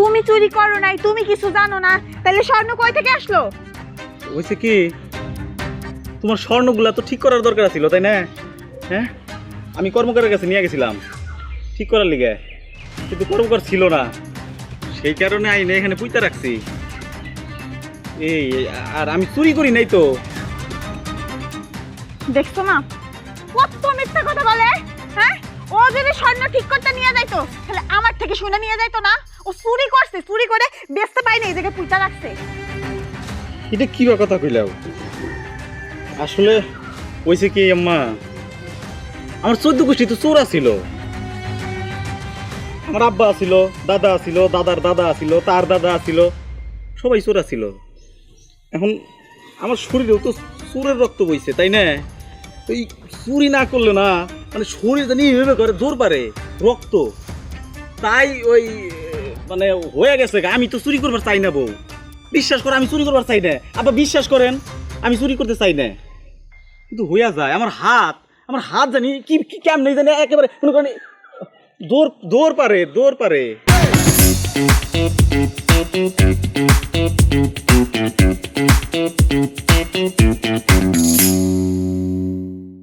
তুমি চুরি করো নাই তুমি কিছু জানো না। তাহলে স্বর্ণ কই থেকে আসলো? হয়েছে কি? তোমার স্বর্ণগুলা তো ঠিক করার দরকার ছিল তাই না? হ্যাঁ? আমি কর্মকারের কাছে নিয়ে গেছিলাম। ঠিক করার লিগে। কিন্তু কর্মকার ছিল না। সেই কারণে আইনে এখানে পুঁতে রাখছি। এই আর আমি চুরি করি নাই তো। দেখছ না কত মিথ্যা কথা বলে হ্যাঁ? স্বর্ণ ঠিক করতে নিয়ে যাইতো। তাহলে আমার থেকে শুনে নিয়ে যাইতো না। ও চুরি করছে, চুরি করে বেচতে পাইনি এই জায়গায় পুঁতা রাখছে। এটা কি কথা কইলাও আসলে হয়েছে কি, আম্মা, আমার চোদ্দ গোষ্ঠী তো চোরা ছিল আমার আব্বা ছিল দাদা ছিল দাদার দাদা ছিল তার দাদা ছিল সবাই চোরা ছিল এখন আমার শরীরেও তো চোরের রক্ত বইছে, তাই না? ওই চুরি না করলে না মানে শরীর জানি এইভাবে করে দৌড় পারে, রক্ত। তাই ওই মানে হয়ে গেছে আমি তো চুরি করবার চাই না বউ। বিশ্বাস করে, আমি চুরি করবার চাই না। আবার বিশ্বাস করেন, আমি চুরি করতে চাই না। কিন্তু হইয়া যায়, আমার হাত আমার হাত জানি কি কি, কেমন জানি একেবারে, মনে করেন দৌড় দৌড় পারে দৌড় পারে।